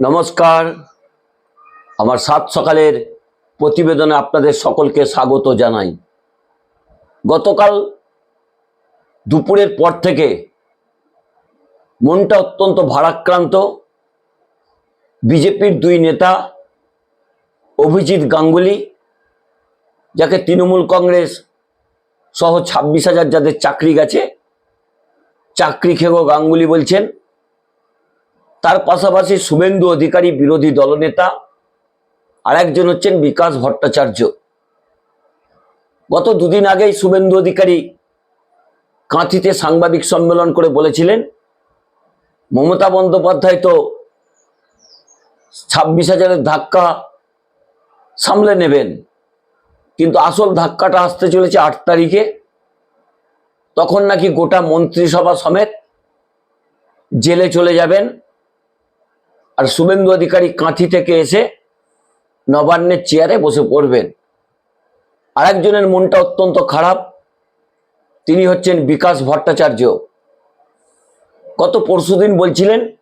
নমস্কার। আমার সাত সকালের প্রতিবেদনে আপনাদের সকলকে স্বাগত জানাই। গতকাল দুপুরের পর থেকে মনটা অত্যন্ত ভারাক্রান্ত। বিজেপির দুই নেতা, অভিজিৎ গাঙ্গুলি, যাকে তৃণমূল কংগ্রেস সহ ছাব্বিশ হাজার যাদের চাকরি গেছে, চাকরি খেগো গাঙ্গুলি বলছেন তার পাশাপাশি শুভেন্দু অধিকারী বিরোধী দলনেতা আর একজন হচ্ছেন বিকাশ ভট্টাচার্য। গত দুদিন আগেই শুভেন্দু অধিকারী কাঁথিতে সাংবাদিক সম্মেলন করে বলেছিলেন, মমতা বন্দ্যোপাধ্যায় তো ছাব্বিশ হাজারের ধাক্কা সামলে নেবেন, কিন্তু আসল ধাক্কাটা আসতে চলেছে আট তারিখে। তখন নাকি গোটা মন্ত্রিসভা সমেত জেলে চলে যাবেন। আর শুভেন্দু অধিকারী কাঁথি থেকে এসে নবান্নের চেয়ারে বসে পড়বেন। আরেকজনের মনটা অত্যন্ত খারাপ। তিনি হচ্ছেন বিকাশ ভট্টাচার্য। গত পরশুদিন বলছিলেন,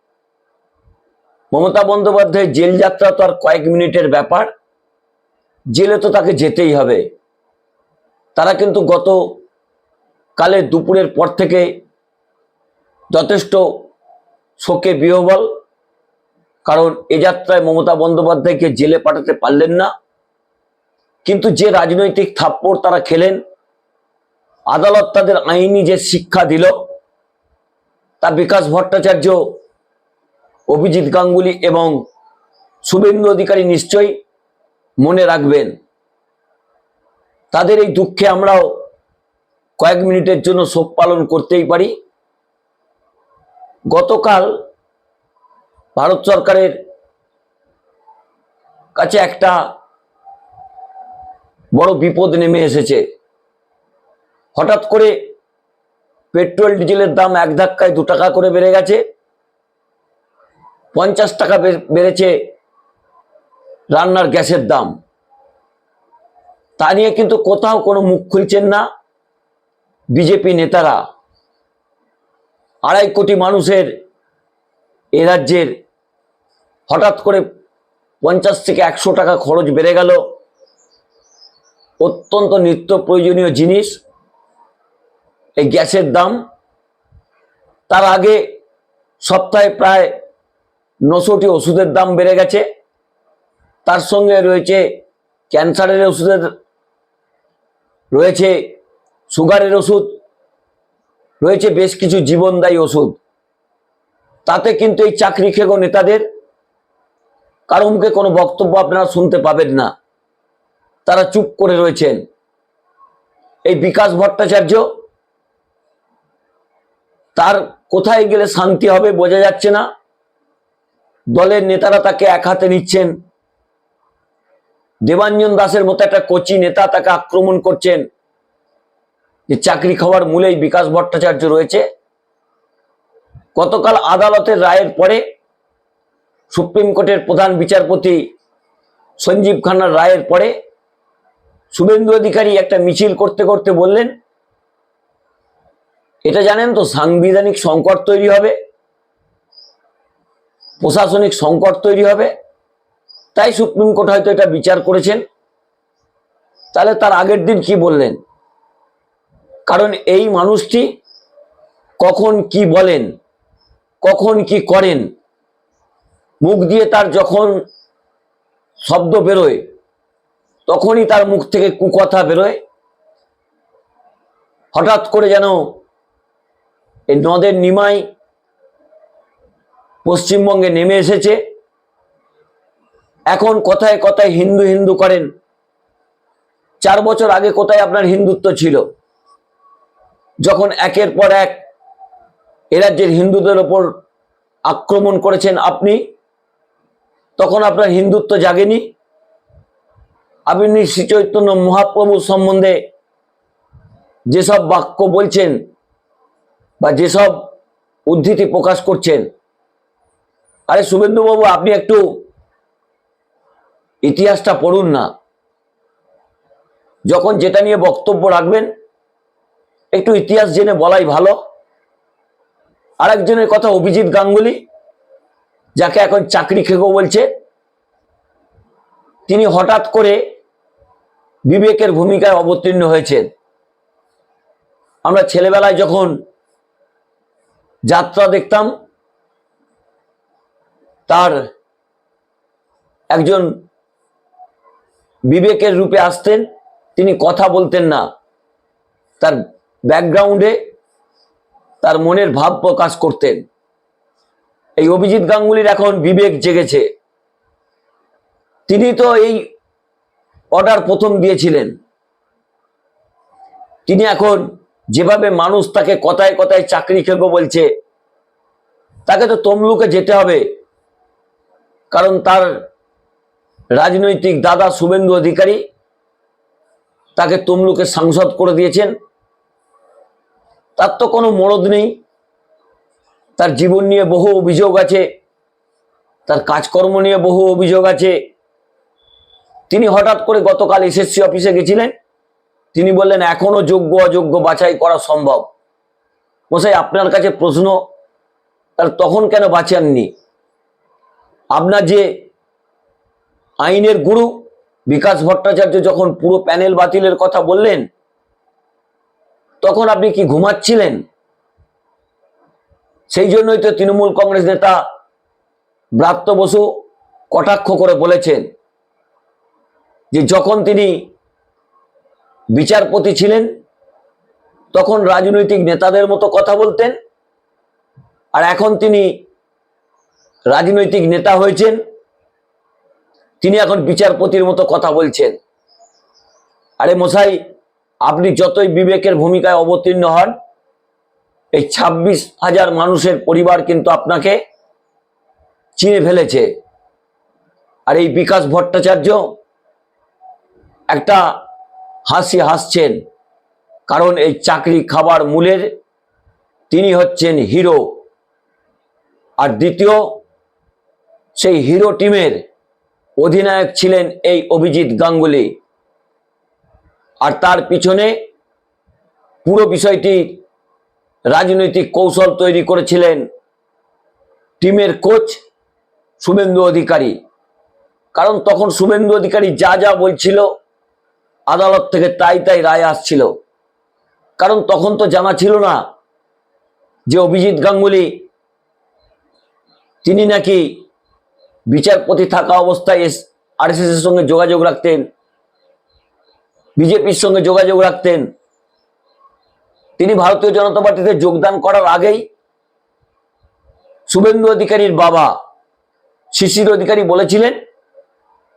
মমতা বন্দ্যোপাধ্যায়ের জেল যাত্রা তো আর কয়েক মিনিটের ব্যাপার। জেলে তো তাকে যেতেই হবে। তারা কিন্তু গত কালে দুপুরের পর থেকে যথেষ্ট শোকে বিহবল। কারণ এ যাত্রায় মমতা বন্দ্যোপাধ্যায়কে জেলে পাঠাতে পারলেন না। কিন্তু যে রাজনৈতিক থাপ্পড় তারা খেলেন, আদালত তাদের আইনি যে শিক্ষা দিল, তা বিকাশ ভট্টাচার্য, অভিজিৎ গাঙ্গুলি এবং শুভেন্দু অধিকারী নিশ্চয়ই মনে রাখবেন। তাদের এই দুঃখে আমরাও কয়েক মিনিটের জন্য শোক পালন করতেই পারি। গতকাল ভারত সরকারের কাছে একটা বড় বিপদ নেমে এসেছে। হঠাৎ করে পেট্রোল, ডিজেলের দাম এক ধাক্কায় দু টাকা করে বেড়ে গেছে। পঞ্চাশ টাকা বেড়েছে রান্নার গ্যাসের দাম। তা নিয়ে কিন্তু কোথাও কোনো মুখ খুলছেন না বিজেপি নেতারা। আড়াই কোটি মানুষের এ রাজ্যের হঠাৎ করে পঞ্চাশ থেকে একশো টাকা খরচ বেড়ে গেল। অত্যন্ত নিত্য প্রয়োজনীয় জিনিস। এই গ্যাসের দাম তার আগে সপ্তাহে প্রায় নশোটি ওষুধের দাম বেড়ে গেছে। তার সঙ্গে রয়েছে ক্যান্সারের ওষুধের, রয়েছে সুগারের ওষুধ, রয়েছে বেশ কিছু জীবনদায়ী ওষুধ। তাতে কিন্তু এই চাকরি খেগো নেতাদের। কারও মুখে কোনো বক্তব্য আপনারা শুনতে পাবেন না। তারা চুপ করে রয়েছেন। এই বিকাশ ভট্টাচার্য, তার কোথায় গেলে শান্তি হবে বোঝা যাচ্ছে না। দলের নেতারা তাকে এক হাতে নিচ্ছেন। দেবাঞ্জন দাসের মতো একটা কোচি নেতা তাকে আক্রমণ করছেন। যে চাকরি খাওয়ার মূলেই বিকাশ ভট্টাচার্য রয়েছে। গতকাল আদালতের রায়ের পরে সুপ্রিম কোর্টের প্রধান বিচারপতি সঞ্জীব খান্নার রায়ের পরে শুভেন্দু অধিকারী একটা মিছিল করতে করতে বললেন, এটা জানেন তো সাংবিধানিক সংকট তৈরি হবে, প্রশাসনিক সংকট তৈরি হবে, তাই সুপ্রিম কোর্ট হয়তো এটা বিচার করেছেন। তাহলে তার আগের দিন কি বললেন? কারণ এই মানুষটি কখন কি বলেন? কখন কি করেন? মুখ দিয়ে তার যখন শব্দ বেরোয়, তখনই তার মুখ থেকে কুকথা বেরোয়। হঠাৎ করে যেন এই নদের নিমাই পশ্চিমবঙ্গে নেমে এসেছে। এখন কথায় কথায় হিন্দু হিন্দু করেন। চার বছর আগে কোথায় আপনার হিন্দুত্ব ছিল? যখন একের পর এক রাজ্যের হিন্দুদের ওপর আক্রমণ করেছেন আপনি, তখন আপনার হিন্দুত্ব জাগেনি? আপনি শ্রী চৈতন্য মহাপ্রভু সম্বন্ধে যেসব বাক্য বলছেন বা যেসব উদ্ধৃতি প্রকাশ করছেন, আরে শুভেন্দুবাবু, আপনি একটু ইতিহাসটা পড়ুন না। যখন যেটা নিয়ে বক্তব্য রাখবেন, একটু ইতিহাস জেনে বলাই ভালো। আরেকজনের কথা অভিজিৎ গাঙ্গুলি, যাকে এখন চাকরি খেগো বলছে, তিনি হঠাৎ করে বিবেকের ভূমিকায় অবতীর্ণ হয়েছেন। আমরা ছেলেবেলায় যখন যাত্রা দেখতাম, তার একজন বিবেকের রূপে আসতেন, তিনি কথা বলতেন না। তার ব্যাকগ্রাউন্ডে তার মনের ভাব প্রকাশ করতেন। এই অভিজিৎ গাঙ্গুলির এখন বিবেক জেগেছে। তিনি তো এই অর্ডার প্রথম দিয়েছিলেন। তিনি এখন যেভাবে মানুষ তাকে কথায় কথায় চাকরি খেগো বলছে, তাকে তো তমলুকে যেতে হবে। কারণ তার রাজনৈতিক দাদা শুভেন্দু অধিকারী তাকে তমলুকে সাংসদ করে দিয়েছেন। তার তো কোনো মরদ নেই। তার জীবন নিয়ে বহু অভিযোগ আছে। তার কাজকর্ম নিয়ে বহু অভিযোগ আছে। তিনি হঠাৎ করে গতকাল এসএসসি অফিসে গেছিলেন। তিনি বললেন, এখনও যোগ্য, অযোগ্য বাছাই করা সম্ভব। মশাই, আপনার কাছে প্রশ্ন তার তখন কেন বাঁচাননি? আপনার যে আইনের গুরু বিকাশ ভট্টাচার্য যখন পুরো প্যানেল বাতিলের কথা বললেন তখন আপনি কি ঘুমাচ্ছিলেন? সেই জন্যই তো তৃণমূল কংগ্রেস নেতা ব্রাত্য বসু কটাক্ষ করে বলেছেন যে যখন তিনি বিচারপতি ছিলেন, তখন রাজনৈতিক নেতাদের মতো কথা বলতেন আর এখন তিনি রাজনৈতিক নেতা হয়েছেন, তিনি এখন বিচারপতির মতো কথা বলছেন। আরে মশাই আপনি যতই বিবেকের ভূমিকায় অবতীর্ণ হন, এই ছাব্বিশ হাজার মানুষের পরিবার কিন্তু আপনাকে চিনে ফেলেছে। আর এই বিকাশ ভট্টাচার্য একটা হাসি হাসছেন, কারণ এই চাকরি খাবার মূলের তিনি হচ্ছেন হিরো। আর দ্বিতীয়, সেই হিরো টিমের অধিনায়ক ছিলেন এই অভিজিৎ গাঙ্গুলি। আর তার পিছনে পুরো বিষয়টি রাজনৈতিক কৌশল তৈরি করেছিলেন টিমের কোচ শুভেন্দু অধিকারী। কারণ তখন শুভেন্দু অধিকারী যা যা বলছিল আদালত থেকে তাই তাই রায় আসছিল। কারণ তখন তো জানা ছিল না যে অভিজিৎ গাঙ্গুলি তিনি নাকি বিচারপতি থাকা অবস্থায় এস আরএসএস এর সঙ্গে যোগাযোগ রাখতেন। বিজেপির সঙ্গে যোগাযোগ রাখতেন। তিনি ভারতীয় জনতা পার্টিতে যোগদান করার আগেই শুভেন্দু অধিকারীর বাবা শিশির অধিকারী বলেছিলেন,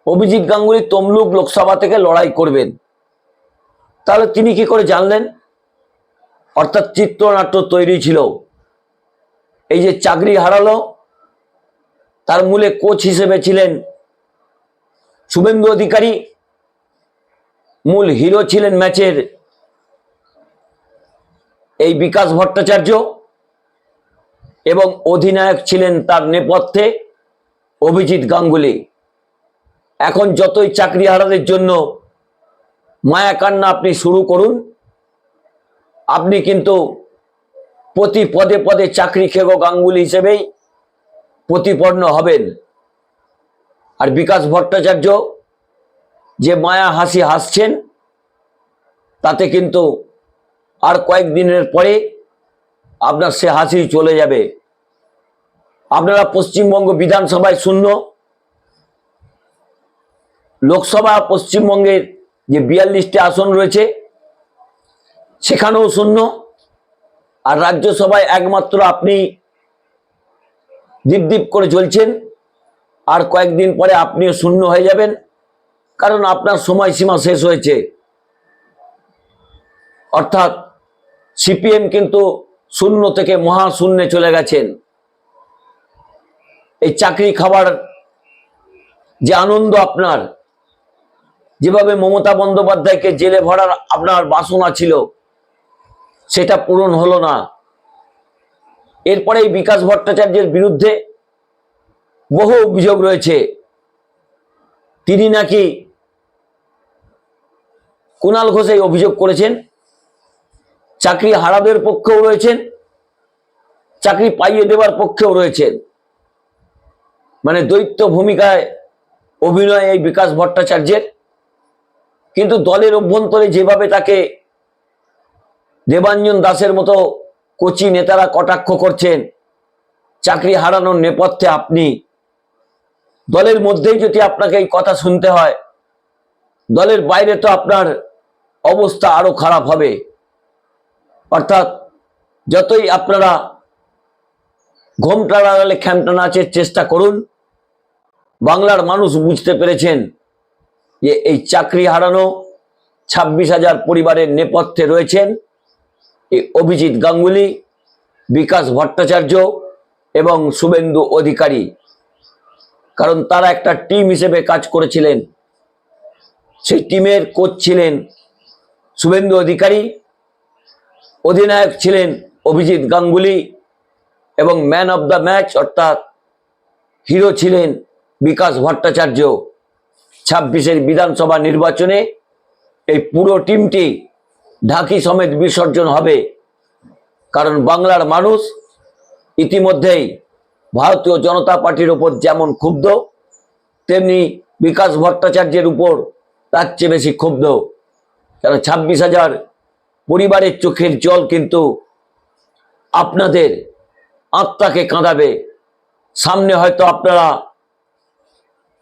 অভিজিৎ গাঙ্গুলি তমলুক লোকসভা থেকে লড়াই করবেন। তাহলে তিনি কি করে জানলেন? অর্থাৎ চিত্রনাট্য তৈরি ছিল। এই যে চাকরি হারালো, তার মূলে কোচ হিসেবে ছিলেন শুভেন্দু অধিকারী। মূল হিরো ছিলেন ম্যাচের এই বিকাশ ভট্টাচার্য এবং অধিনায়ক ছিলেন তার নেপথ্যে অভিজিৎ গাঙ্গুলি। এখন যতই চাকরি হারাদের জন্য মায়া কান্না আপনি শুরু করুন, আপনি কিন্তু প্রতি পদে পদে চাকরি খেগ গাঙ্গুলি হিসেবেই প্রতিপন্ন হবেন। আর বিকাশ ভট্টাচার্য যে মায়া হাসি হাসছেন, তাতে কিন্তু আর কয়েকদিনের পরে আপনার সে হাসি চলে যাবে। আপনারা পশ্চিমবঙ্গ বিধানসভায় শূন্য, লোকসভা পশ্চিমবঙ্গের যে বিয়াল্লিশটি আসন রয়েছে, সেখানেও শূন্য, আর রাজ্যসভায় একমাত্র আপনি দীপ দীপ করে চলছেন, আর কয়েকদিন পরে আপনিও শূন্য হয়ে যাবেন। কারণ আপনার সময়সীমা শেষ হয়েছে। অর্থাৎ সিপিএম কিন্তু শূন্য থেকে মহাশূন্যে চলে গেছেন। এই চাকরি খাবার যে আনন্দ আপনার, যেভাবে মমতা বন্দ্যোপাধ্যায়কে জেলে ভরার আপনার বাসনা ছিল, সেটা পূরণ হলো না। এরপরে বিকাশ ভট্টাচার্যের বিরুদ্ধে বহু অভিযোগ রয়েছে। তিনি নাকি কুণাল ঘোষ এই অভিযোগ করেছেন। চাকরি হারাদের পক্ষেও রয়েছেন, চাকরি পাইয়ে দেওয়ার পক্ষেও রয়েছেন। মানে দৈত্য ভূমিকায় অভিনয় এই বিকাশ ভট্টাচার্যের। কিন্তু দলের অভ্যন্তরে যেভাবে তাকে দেবাঞ্জন দাসের মতো কোচি নেতারা কটাক্ষ করছেন, চাকরি হারানোর নেপথ্যে আপনি, দলের মধ্যেই যদি আপনাকে এই কথা শুনতে হয়, দলের বাইরে তো আপনার অবস্থা আরও খারাপ হবে। অর্থাৎ যতই আপনারা ঘোমটা লাগালে খ্যামটা নাচের চেষ্টা করুন, বাংলার মানুষ বুঝতে পেরেছেন যে এই চাকরি হারানো ছাব্বিশ হাজার পরিবারের নেপথ্যে রয়েছেন এই অভিজিৎ গাঙ্গুলি, বিকাশ ভট্টাচার্য এবং শুভেন্দু অধিকারী। কারণ তারা একটা টিম হিসেবে কাজ করেছিলেন। সেই টিমের কোচ ছিলেন শুভেন্দু অধিকারী, অধিনায়ক ছিলেন অভিজিৎ গাঙ্গুলি এবং ম্যান অব দ্য ম্যাচ অর্থাৎ হিরো ছিলেন বিকাশ ভট্টাচার্য। ছাব্বিশের বিধানসভা নির্বাচনে এই পুরো টিমটি ঢাকি সমেত বিসর্জন হবে। কারণ বাংলার মানুষ ইতিমধ্যেই ভারতীয় জনতা পার্টির উপর যেমন ক্ষুব্ধ, তেমনি বিকাশ ভট্টাচার্যের উপর তার চেয়ে বেশি ক্ষুব্ধ। কেন ছাব্বিশ হাজার পরিবারের চোখের জল কিন্তু আপনাদের আত্মাকে কাঁদাবে। সামনে হয়তো আপনারা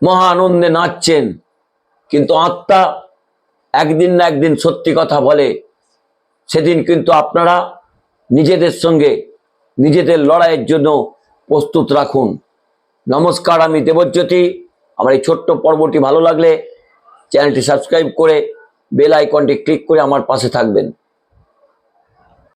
মহা আনন্দে নাচছেন, কিন্তু আত্মা একদিন না একদিন সত্যি কথা বলে। সেদিন কিন্তু আপনারা নিজেদের সঙ্গে নিজেদের লড়াইয়ের জন্য প্রস্তুত রাখুন। নমস্কার, আমি দেবজ্যোতি। আমার এই ছোট্ট পর্বটি ভালো লাগলে চ্যানেলটি সাবস্ক্রাইব করে বেল আইকনটি ক্লিক করে আমার পাশে থাকবেন।